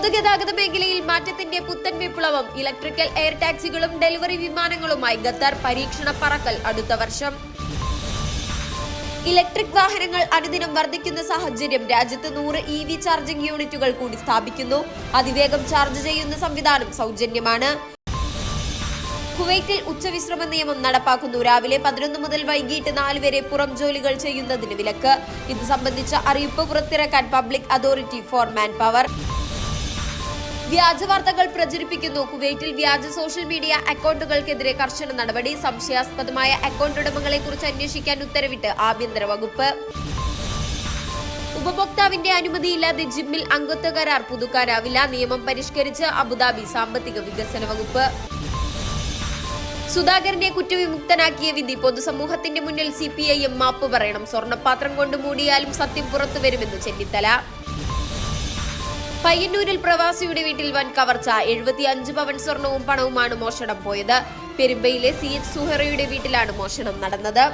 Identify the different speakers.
Speaker 1: പൊതുഗതാഗത മേഖലയിൽ മാറ്റത്തിന്റെ പുത്തൻ വിപ്ലവം ഇലക്ട്രിക്കൽ എയർ ടാക്സികളും ഡെലിവറി വിമാനങ്ങളുമായി ഖത്തർ പരീക്ഷണ പറക്കൽ അടുത്ത വർഷം. ഇലക്ട്രിക് വാഹനങ്ങൾ അനുദിനം വർദ്ധിക്കുന്ന സാഹചര്യം രാജ്യത്ത് നൂറ് ഇ വി ചാർജിംഗ് യൂണിറ്റുകൾ കൂടി സ്ഥാപിക്കുന്നു. അതിവേഗം ചാർജ് ചെയ്യുന്ന സംവിധാനം സൗജന്യമാണ്. കുവൈറ്റിൽ ഉച്ചവിശ്രമ നിയമം നടപ്പാക്കുന്നു. രാവിലെ പതിനൊന്ന് മുതൽ വൈകിട്ട് നാല് വരെ പുറം ജോലികൾ ചെയ്യുന്നതിന് വിലക്ക്. ഇത് സംബന്ധിച്ച അറിയിപ്പ് പുറത്തിറക്കാൻ public authority for man power വ്യാജ വാർത്തകൾ പ്രചരിപ്പിക്കുന്നു. കുവൈറ്റിൽ വ്യാജ സോഷ്യൽ മീഡിയ അക്കൗണ്ടുകൾക്കെതിരെ കർശന നടപടി. സംശയാസ്പദമായ അക്കൗണ്ട് ഉടമകളെ കുറിച്ച് അന്വേഷിക്കാൻ ഉത്തരവിട്ട് ആഭ്യന്തര വകുപ്പ്. ഉപഭോക്താവിന്റെ അനുമതിയില്ലാതെ ജിമ്മിൽ അംഗത്വ കരാർ പുതുക്കാനാവില്ല. നിയമം പരിഷ്കരിച്ച് അബുദാബി സാമ്പത്തിക വികസന വകുപ്പ്. സുധാകരനെ കുറ്റവിമുക്തനാക്കിയ വിധി പൊതുസമൂഹത്തിന്റെ മുന്നിൽ സി പി ഐ എം മാപ്പ് പറയണം. സ്വർണപാത്രം കൊണ്ട് മൂടിയാലും സത്യം പുറത്തുവരുമെന്ന് ചെന്നിത്തല. പയ്യന്നൂരിൽ പ്രവാസിയുടെ വീട്ടിൽ വൻ കവർച്ച. എഴുപത്തി അഞ്ച് പവൻ സ്വർണവും പണവുമാണ് മോഷണം പോയത്. പെരുമ്പയിലെ സി എച്ച് സുഹറയുടെ വീട്ടിലാണ് മോഷണം നടന്നത്.